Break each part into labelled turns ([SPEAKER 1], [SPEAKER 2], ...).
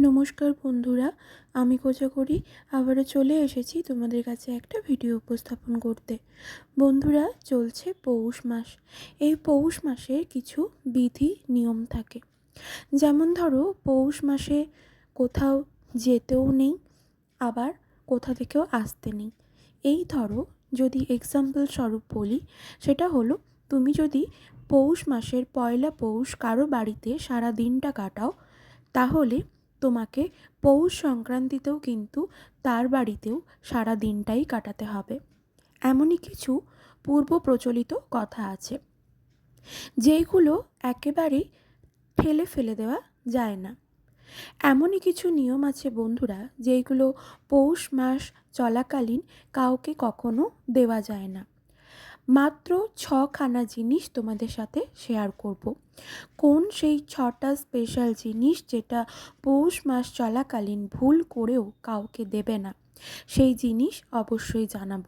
[SPEAKER 1] নমস্কার বন্ধুরা, আমি কোজাগরি, আবারও চলে এসেছি তোমাদের কাছে একটা ভিডিও উপস্থাপন করতে। বন্ধুরা, চলছে পৌষ মাস। এই পৌষ মাসের কিছু বিধি নিয়ম থাকে। যেমন ধরো, পৌষ মাসে কোথাও যেতেও নেই, আবার কোথা থেকেও আসতে নেই। এই ধরো, যদি এক্সাম্পল স্বরূপ বলি, সেটা হলো, তুমি যদি পৌষ মাসের পয়লা পৌষ কারও বাড়িতে সারা দিনটা কাটাও, তাহলে তোমাকে পৌষ সংক্রান্তিতেও কিন্তু তার বাড়িতেও সারা দিনটাই কাটাতে হবে। এমনই কিছু পূর্ব প্রচলিত কথা আছে, যেইগুলো একেবারেই ঠেলে ফেলে দেওয়া যায় না। এমনই কিছু নিয়ম আছে বন্ধুরা, যেইগুলো পৌষ মাস চলাকালীন কাউকে কখনো দেওয়া যায় না। মাত্র ছখানা জিনিস তোমাদের সাথে শেয়ার করব। কোন সেই ছটা স্পেশাল জিনিস যেটা পৌষ মাস চলাকালীন ভুল করেও কাউকে দেবে না, সেই জিনিস অবশ্যই জানাব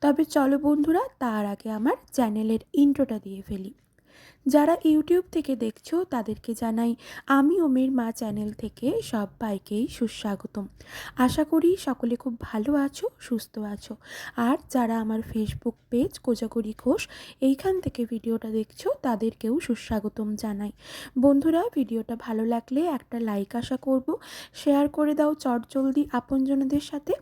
[SPEAKER 1] তবে চলো বন্ধুরা, তার আগে আমার চ্যানেলের ইন্ট্রোটা দিয়ে ফেলি যারা ইউটিউব থেকে দেখছ, তাদেরকে জানাই, আমি ওমের মা চ্যানেল থেকে সবাইকেই সুস্বাগতম। আশা করি সকলে খুব ভালো আছো, সুস্থ আছো। আর যারা আমার ফেসবুক পেজ কোজাগরি ঘোষ, এইখান থেকে ভিডিওটা দেখছ, তাদেরকেও সুস্বাগতম জানাই। বন্ধুরা, ভিডিওটা ভালো লাগলে একটা লাইক আশা করব। শেয়ার করে দাও চটজলদি আপনজনদের সাথে।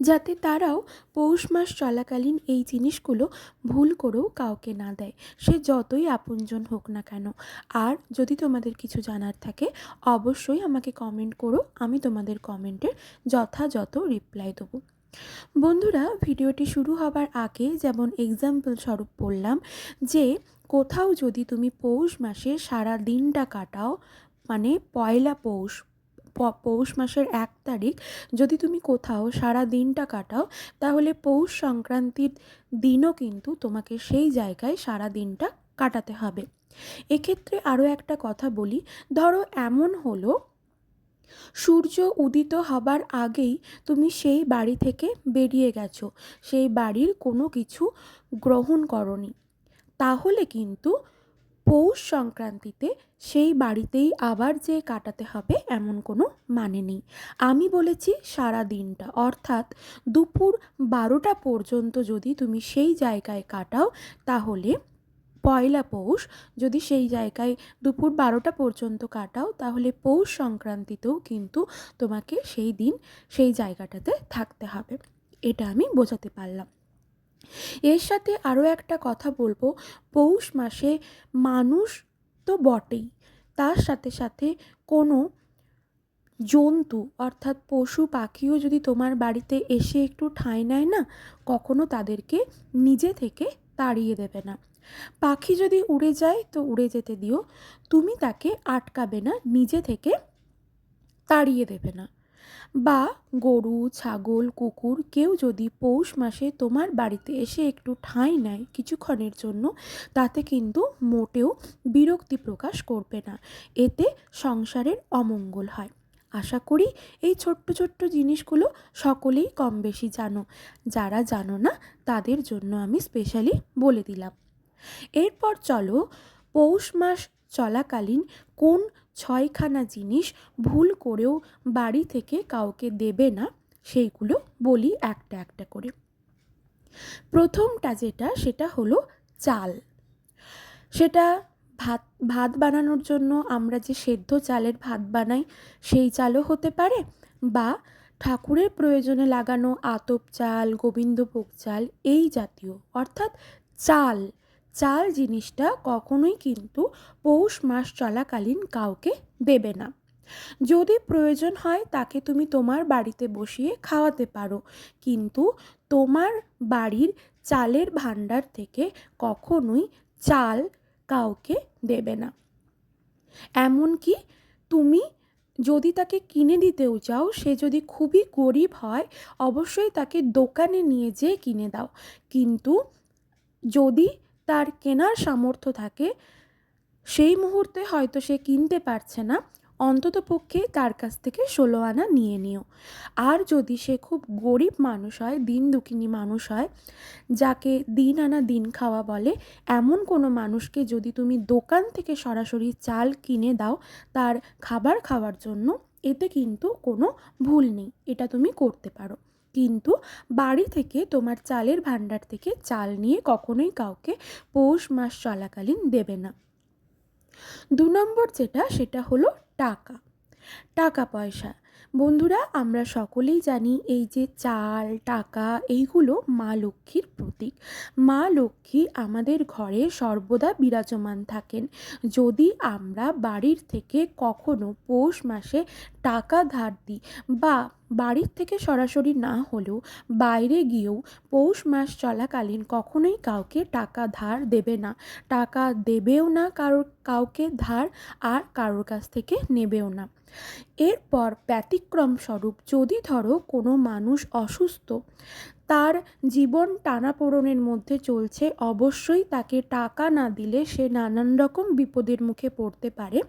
[SPEAKER 1] যাতে তারাও পৌষ মাস চলাকালীন এই জিনিসগুলো ভুল করেও কাউকে না দেয়। সে যতই আপনজন হোক না কেন। আর যদি তোমাদের কিছু জানার থাকে, অবশ্যই আমাকে কমেন্ট করো। আমি তোমাদের কমেন্টের যথাযথ রিপ্লাই দেবো। বন্ধুরা, ভিডিওটি শুরু হবার আগে যেমন এক্সাম্পল স্বরূপ বললাম যে, কোথাও যদি তুমি পৌষ মাসে সারা দিনটা কাটাও মানে পয়লা পৌষ পৌষ মাসের এক তারিখ যদি তুমি কোথাও সারা দিনটা কাটাও, তাহলে পৌষ সংক্রান্তির দিনও কিন্তু তোমাকে সেই জায়গায় সারা দিনটা কাটাতে হবে। এক্ষেত্রে আরও একটা কথা বলি, ধরো এমন হলো, সূর্য উদিত হবার আগেই তুমি সেই বাড়ি থেকে বেরিয়ে গেছো, সেই বাড়ির কোনো কিছু গ্রহণ করনি। তাহলে কিন্তু পৌষ সংক্রান্তিতে সেই বাড়িতেই আবার যে কাটাতে হবে এমন কোনো মানে নেই। আমি বলেছি সারা দিনটা। অর্থাৎ দুপুর বারোটা পর্যন্ত যদি তুমি সেই জায়গায় কাটাও, তাহলে পয়লা পৌষ যদি সেই জায়গায় দুপুর বারোটা পর্যন্ত কাটাও, তাহলে পৌষ সংক্রান্তিতেও কিন্তু তোমাকে সেই দিন সেই জায়গাটাতে থাকতে হবে। এটা আমি বোঝাতে পারলাম। এর সাথে আরও একটা কথা বলব। পৌষ মাসে মানুষ তো বটেই। তার সাথে সাথে কোনো জন্তু অর্থাৎ পশু, পাখিও যদি তোমার বাড়িতে এসে একটু ঠাঁই নেয় না, কখনো তাদেরকে নিজে থেকে তাড়িয়ে দেবে না। পাখি যদি উড়ে যায় তো উড়ে যেতে দিও। তুমি তাকে আটকাবে না, নিজে থেকে তাড়িয়ে দেবে না। বা গরু, ছাগল, কুকুর কেউ যদি পৌষ মাসে তোমার বাড়িতে এসে একটু ঠাঁই নেয় কিছুক্ষণের জন্য, তাতে কিন্তু মোটেও বিরক্তি প্রকাশ করবে না। এতে সংসারের অমঙ্গল হয়। আশা করি এই ছোট্ট ছোট্ট জিনিসগুলো সকলেই কম বেশি জানো। যারা জানো না, তাদের জন্য আমি স্পেশালি বলে দিলাম। এরপর চলো, পৌষ মাস চলাকালীন কোন ছয়খানা জিনিস ভুল করেও বাড়ি থেকে কাউকে দেবে না, সেইগুলো বলি একটা একটা করে। প্রথমটা যেটা, সেটা হলো চাল। সেটা ভাত ভাত বানানোর জন্য আমরা যে সেদ্ধ চালের ভাত বানাই, সেই চালও হতে পারে বা ঠাকুরের প্রয়োজনে লাগানো আতপ চাল, গোবিন্দভোগ চাল, এই জাতীয়, অর্থাৎ চাল চাল জিনিসটা কখনোই কিন্তু পৌষ মাস চলাকালীন কাউকে দেবে না। যদি প্রয়োজন হয় তাকে তুমি তোমার বাড়িতে বসিয়ে খাওয়াতে পারো। কিন্তু তোমার বাড়ির চালের ভাণ্ডার থেকে কখনোই চাল কাউকে দেবে না। এমনকি তুমি যদি তাকে কিনে দিতেও চাও, সে যদি খুবই গরিব হয়, অবশ্যই তাকে দোকানে নিয়ে যেয়ে কিনে দাও। কিন্তু যদি তার কেনার সামর্থ্য থাকে, সেই মুহূর্তে হয়তো সে কিনতে পারছে না। অন্তত পক্ষে তার কাছ থেকে ষোলো আনা নিয়ে নিও। আর যদি সে খুব গরিব মানুষ হয়, দিন দুঃখিনী মানুষ হয়, যাকে দিন আনা দিন খাওয়া বলে, এমন কোনো মানুষকে যদি তুমি দোকান থেকে সরাসরি চাল কিনে দাও তার খাবার খাওয়ার জন্য, এতে কিন্তু কোনো ভুল নেই। এটা তুমি করতে পারো। কিন্তু বাড়ি থেকে তোমার চালের ভাণ্ডার থেকে চাল নিয়ে কখনোই কাউকে পৌষ মাস চলাকালীন দেবে না। দু নম্বর যেটা, সেটা হলো টাকা। টাকা পয়সা। বন্ধুরা, আমরা সকলেই জানি এই যে চাল, টাকা, এইগুলো মা লক্ষ্মীর প্রতীক। মা লক্ষ্মী আমাদের ঘরে সর্বদা বিরাজমান থাকেন। যদি আমরা বাড়ির থেকে কখনো পৌষ মাসে টাকা ধার দিই বা বাড়ির থেকে সরাসরি না হলেও বাইরে গিয়েও পৌষ মাস চলাকালীন কখনোই কাউকে টাকা ধার দেবে না। টাকা দেবেও না কারোর কাউকে ধার আর কারোর কাছ থেকে নেবেও না। এরপর ব্যতিক্রম স্বরূপ যদি ধরো কোনো মানুষ অসুস্থ, তার জীবন টানাপোড়নের মধ্যে চলছে, অবশ্যই তাকে টাকা না দিলে সে নানান রকম বিপদের মুখে পড়তে পারে।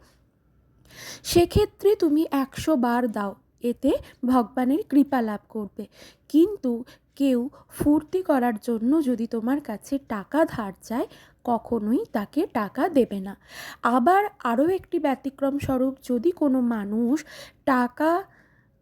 [SPEAKER 1] সেক্ষেত্রে তুমি একশো বার দাও, এতে ভগবানের কৃপা লাভ করবে। কিন্তু কেউ ফুর্তি করার জন্য যদি তোমার কাছে টাকা ধার চায় কখনোই তাকে টাকা দেবে না। আবার আরও একটি ব্যতিক্রম স্বরূপ, যদি কোনো মানুষ টাকা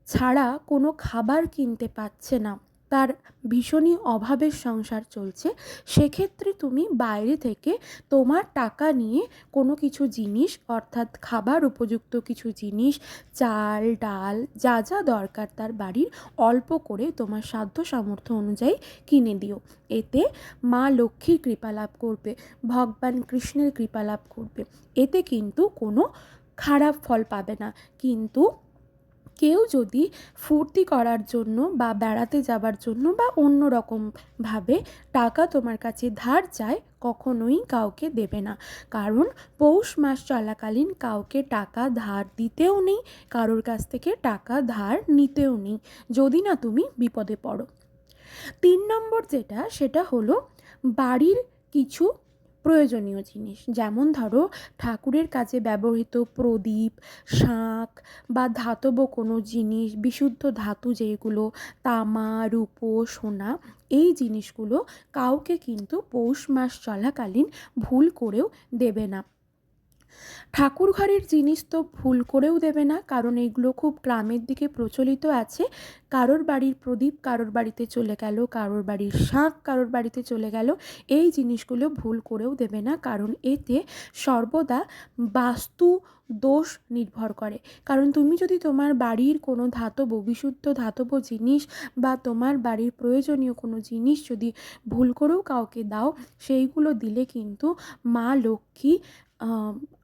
[SPEAKER 1] ছাড়া কোনো খাবার কিনতে পারছে না তার ভীষণই অভাবের সংসার চলছে, সেক্ষেত্রে তুমি বাইরে থেকে তোমার টাকা নিয়ে কোনো কিছু জিনিস, অর্থাৎ খাবার উপযুক্ত কিছু জিনিস, চাল, ডাল, যা যা দরকার তার বাড়ির অল্প করে তোমার সাধ্য সামর্থ্য অনুযায়ী কিনে দিও। এতে মা লক্ষ্মীর কৃপা লাভ করবে, ভগবান কৃষ্ণের কৃপা লাভ করবে। এতে কিন্তু কোনো খারাপ ফল পাবে না। কিন্তু কেউ যদি ফুর্তি করার জন্য বা বেড়াতে যাবার জন্য বা অন্য রকমভাবে টাকা তোমার কাছে ধার চায়, কখনোই কাউকে দেবে না। কারণ পৌষ মাস চলাকালীন কাউকে টাকা ধার দিতেও নেই, কারোর কাছ থেকে টাকা ধার নিতেও নেই, যদি না তুমি বিপদে পড়ো। তিন নম্বর যেটা, সেটা হলো বাড়ির কিছু প্রয়োজনীয় জিনিস। যেমন ধরো, ঠাকুরের কাজে ব্যবহৃত প্রদীপ, শাঁখ বা ধাতব কোনো জিনিস, বিশুদ্ধ ধাতু যেগুলো, তামা, রূপো, সোনা, এই জিনিসগুলো কাউকে কিন্তু পৌষ মাস চলাকালীন ভুল করেও দেবে না। ঠাকুর ঘরের জিনিস তো ভুল করেও দেবে না, কারণ এইগুলো খুব গ্রামের দিকে প্রচলিত আছে। কারোর বাড়ির প্রদীপ কারোর বাড়িতে চলে গেল, কারোর বাড়ির শাঁখ কারোর বাড়িতে চলে গেল। এই জিনিসগুলো ভুল করেও দেবে না, কারণ এতে সর্বদা বাস্তু দোষ নির্ভর করে। কারণ তুমি যদি তোমার বাড়ির কোনো ধাতব, বিশুদ্ধ ধাতব জিনিস বা তোমার বাড়ির প্রয়োজনীয় কোনো জিনিস যদি ভুল করেও কাউকে দাও, সেইগুলো দিলে কিন্তু মা লক্ষ্মী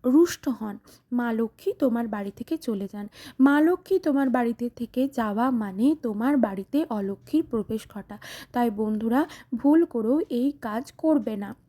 [SPEAKER 1] রুষ্ট হন। মা লক্ষ্মী তোমার বাড়ি থেকে চলে যান। মা লক্ষ্মী তোমার বাড়িতে থেকে যাওয়া মানে তোমার বাড়িতে অলক্ষ্মীর প্রবেশ ঘটা। তাই বন্ধুরা, ভুল করেও এই কাজ করবে না।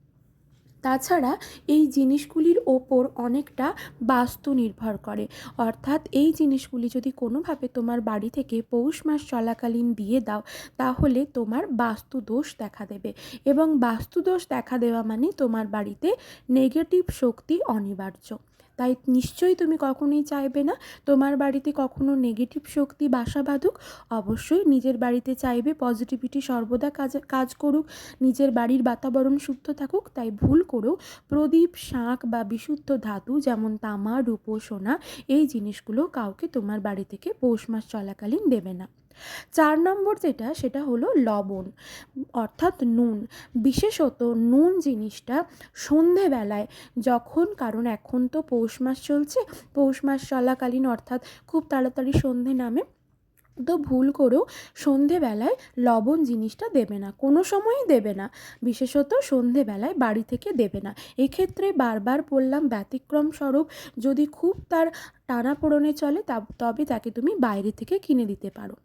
[SPEAKER 1] তাছাড়া এই জিনিসগুলির ওপর অনেকটা বাস্তু নির্ভর করে। অর্থাৎ এই জিনিসগুলি যদি কোনোভাবে তোমার বাড়ি থেকে পৌষ মাস চলাকালীন দিয়ে দাও, তাহলে তোমার বাস্তু দোষ দেখা দেবে। এবং বাস্তু দোষ দেখা দেওয়া মানে তোমার বাড়িতে নেগেটিভ শক্তি অনিবার্য। তাই নিশ্চয়ই তুমি কখনোই চাইবে না তোমার বাড়িতে কখনো নেগেটিভ শক্তি বাসা বাঁধুক। অবশ্যই নিজের বাড়িতে চাইবে পজিটিভিটি সর্বদা কাজ কাজ করুক। নিজের বাড়ির বাতাবরণ শুদ্ধ থাকুক। তাই ভুল করেও প্রদীপ, শাঁখ বা বিশুদ্ধ ধাতু যেমন তামা, রূপো, সোনা এই জিনিসগুলো কাউকে তোমার বাড়ি থেকে পৌষ মাস চলাকালীন দেবে না। চার নম্বর যেটা, সেটা হলো লবণ, অর্থাৎ নুন। বিশেষত নুন জিনিসটা সন্ধেবেলায় যখন, কারণ এখন তো পৌষ মাস চলছে, পৌষ মাস চলাকালীন, অর্থাৎ খুব তাড়াতাড়ি সন্ধে নামে, তো ভুল করেও সন্ধেবেলায় লবণ জিনিসটা দেবে না। কোনো সময়ই দেবে না, বিশেষত সন্ধেবেলায় বাড়ি থেকে দেবে না। এক্ষেত্রে বারবার বললাম, ব্যতিক্রম স্বরূপ, যদি খুব তার টানাপোড়নে চলে তবে তাকে তুমি বাইরে থেকে কিনে দিতে পারো।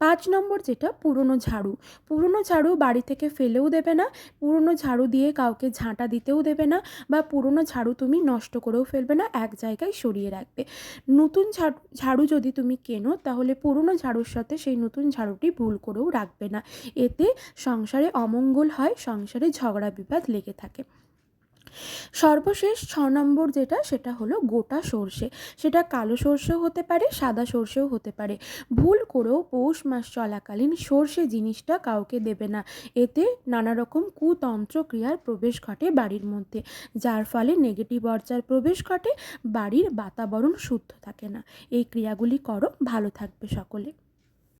[SPEAKER 1] পাঁচ নম্বর যেটা, পুরনো ঝাড়ু। পুরনো ঝাড়ু বাড়ি থেকে ফেলেও দেবে না, পুরনো ঝাড়ু দিয়ে কাউকে ঝাঁটা দিতেও দেবে না, বা পুরনো ঝাড়ু তুমি নষ্ট করেও ফেলবে না, এক জায়গায় সরিয়ে রাখবে। নতুন ঝাড়ু ঝাড়ু যদি তুমি কেনো, তাহলে পুরনো ঝাড়ুর সাথে সেই নতুন ঝাড়ুটি ভুল করেও রাখবে না। এতে সংসারে অমঙ্গল হয়, সংসারে ঝগড়া বিবাদ লেগে থাকে। সর্বশেষ ছ নম্বর যেটা, সেটা হলো গোটা সর্ষে। সেটা কালো সর্ষেও হতে পারে, সাদা সর্ষেও হতে পারে। ভুল করেও পৌষ মাস চলাকালীন সর্ষে জিনিসটা কাউকে দেবে না। এতে নানা রকম কুতন্ত্র ক্রিয়ার প্রবেশ ঘটে বাড়ির মধ্যে, যার ফলে নেগেটিভ অর্জার প্রবেশ ঘটে, বাড়ির বাতাবরণ শুদ্ধ থাকে না। এই ক্রিয়াগুলি করো, ভালো থাকবে সকলে।